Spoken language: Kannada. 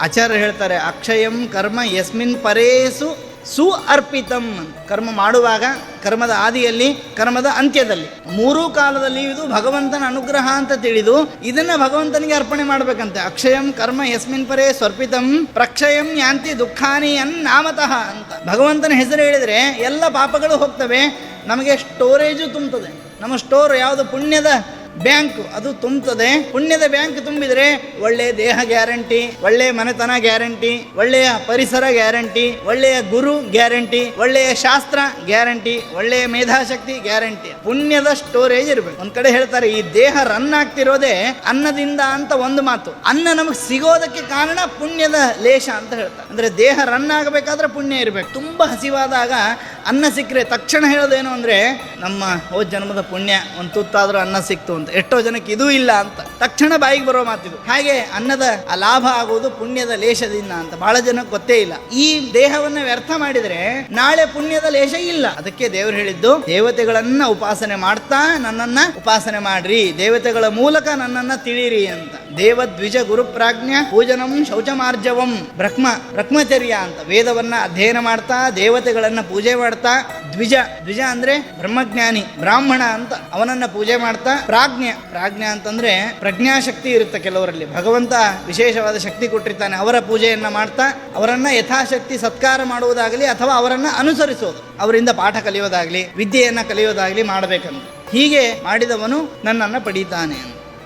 ಆಚಾರ್ಯ ಹೇಳ್ತಾರೆ, ಅಕ್ಷಯಂ ಕರ್ಮ ಯಸ್ಮಿನ್ ಪರೇಸು ಸು ಅರ್ಪಿತಂ ಕರ್ಮ ಮಾಡುವಾಗ, ಕರ್ಮದ ಆದಿಯಲ್ಲಿ, ಕರ್ಮದ ಅಂತ್ಯದಲ್ಲಿ, ಮೂರೂ ಕಾಲದಲ್ಲಿ ಇದು ಭಗವಂತನ ಅನುಗ್ರಹ ಅಂತ ತಿಳಿದು, ಇದನ್ನ ಭಗವಂತನಿಗೆ ಅರ್ಪಣೆ ಮಾಡ್ಬೇಕಂತೆ. ಅಕ್ಷಯಂ ಕರ್ಮ ಯಸ್ಮಿನ್ ಪರೇ ಸ್ವರ್ಪಿತಂ ಪ್ರಕ್ಷಯಂ ಯಾಂತಿ ದುಃಖಾನಿ ಅನ್ ನಾಮತಃ ಅಂತ. ಭಗವಂತನ ಹೆಸರು ಹೇಳಿದರೆ ಎಲ್ಲ ಪಾಪಗಳು ಹೋಗ್ತವೆ, ನಮಗೆ ಸ್ಟೋರೇಜು ತುಂಬುತ್ತದೆ. ನಮ್ಮ ಸ್ಟೋರ್ ಯಾವುದು? ಪುಣ್ಯದ ಬ್ಯಾಂಕ್ ಅದು ತುಂಬುತ್ತದೆ. ಪುಣ್ಯದ ಬ್ಯಾಂಕ್ ತುಂಬಿದರೆ ಒಳ್ಳೆ ದೇಹ ಗ್ಯಾರಂಟಿ, ಒಳ್ಳೆ ಮನೆತನ ಗ್ಯಾರಂಟಿ, ಒಳ್ಳೆಯ ಪರಿಸರ ಗ್ಯಾರಂಟಿ, ಒಳ್ಳೆಯ ಗುರು ಗ್ಯಾರಂಟಿ, ಒಳ್ಳೆಯ ಶಾಸ್ತ್ರ ಗ್ಯಾರಂಟಿ, ಒಳ್ಳೆಯ ಮೇಧಾಶಕ್ತಿ ಗ್ಯಾರಂಟಿ. ಪುಣ್ಯದ ಸ್ಟೋರೇಜ್ ಇರಬೇಕು. ಒಂದ್ ಕಡೆ ಹೇಳ್ತಾರೆ, ಈ ದೇಹ ರನ್ ಆಗ್ತಿರೋದೇ ಅನ್ನದಿಂದ ಅಂತ ಒಂದು ಮಾತು. ಅನ್ನ ನಮಗೆ ಸಿಗೋದಕ್ಕೆ ಕಾರಣ ಪುಣ್ಯದ ಲೇಷ ಅಂತ ಹೇಳ್ತಾರೆ. ಅಂದ್ರೆ ದೇಹ ರನ್ ಆಗಬೇಕಾದ್ರೆ ಪುಣ್ಯ ಇರಬೇಕು. ತುಂಬಾ ಹಸಿವಾದಾಗ ಅನ್ನ ಸಿಕ್ಕರೆ ತಕ್ಷಣ ಹೇಳೋದೇನು ಅಂದ್ರೆ, ನಮ್ಮ ಹೋದ ಜನ್ಮದ ಪುಣ್ಯ, ಒಂದು ತುತ್ತಾದ್ರೂ ಅನ್ನ ಸಿಕ್ತು ಅಂತ. ಎಷ್ಟೋ ಜನಕ್ಕೆ ಇದೂ ಇಲ್ಲ ಅಂತ. ತಕ್ಷಣ ಬಾಯಿಗೆ ಬರೋ ಮಾತಿದು ಹಾಗೆ ಅನ್ನದ ಆ ಲಾಭ ಆಗುವುದು ಪುಣ್ಯದ ಲೇಷದಿಂದ ಅಂತ. ಬಹಳ ಜನಕ್ಕೆ ಗೊತ್ತೇ ಇಲ್ಲ. ಈ ದೇಹವನ್ನ ವ್ಯರ್ಥ ಮಾಡಿದರೆ ನಾಳೆ ಪುಣ್ಯದ ಲೇಷ ಇಲ್ಲ. ಅದಕ್ಕೆ ದೇವರು ಹೇಳಿದ್ದು, ದೇವತೆಗಳನ್ನ ಉಪಾಸನೆ ಮಾಡ್ತಾ ನನ್ನನ್ನ ಉಪಾಸನೆ ಮಾಡ್ರಿ. ದೇವತೆಗಳ ಮೂಲಕ ನನ್ನನ್ನ ತಿಳಿರಿ ಅಂತ. ದೇವ ದ್ವಿಜ ಗುರುಪ್ರಾಜ್ಞ ಪೂಜನಂ ಶೌಚಮಾರ್ಜವಂ ಬ್ರಹ್ಮ ಬ್ರಹ್ಮಚರ್ಯ ಅಂತ. ವೇದವನ್ನ ಅಧ್ಯಯನ ಮಾಡ್ತಾ, ದೇವತೆಗಳನ್ನ ಪೂಜೆ ಮಾಡ್ತಾ, ದ್ವಿಜ ದ್ವಿಜ ಅಂದ್ರೆ ಬ್ರಹ್ಮಜ್ಞಾನಿ, ಬ್ರಾಹ್ಮಣ ಅಂತ ಅವನನ್ನ ಪೂಜೆ ಮಾಡ್ತಾ, ಪ್ರಾಜ್ಞ. ಪ್ರಾಜ್ಞ ಅಂತಂದ್ರೆ ಪ್ರಜ್ಞಾಶಕ್ತಿ ಇರುತ್ತೆ ಕೆಲವರಲ್ಲಿ. ಭಗವಂತ ವಿಶೇಷವಾದ ಶಕ್ತಿ ಕೊಟ್ಟಿರ್ತಾನೆ. ಅವರ ಪೂಜೆಯನ್ನು ಮಾಡ್ತಾ, ಅವರನ್ನು ಯಥಾಶಕ್ತಿ ಸತ್ಕಾರ ಮಾಡುವುದಾಗಲಿ ಅಥವಾ ಅವರನ್ನು ಅನುಸರಿಸೋದು. ಅವರಿಂದ ಪಾಠ ಕಲಿಯೋದಾಗಲಿ, ವಿದ್ಯೆಯನ್ನು ಕಲಿಯೋದಾಗಲಿ ಮಾಡಬೇಕಂತ. ಹೀಗೆ ಮಾಡಿದವನು ನನ್ನನ್ನು ಪಡೀತಾನೆ ಅಂತ.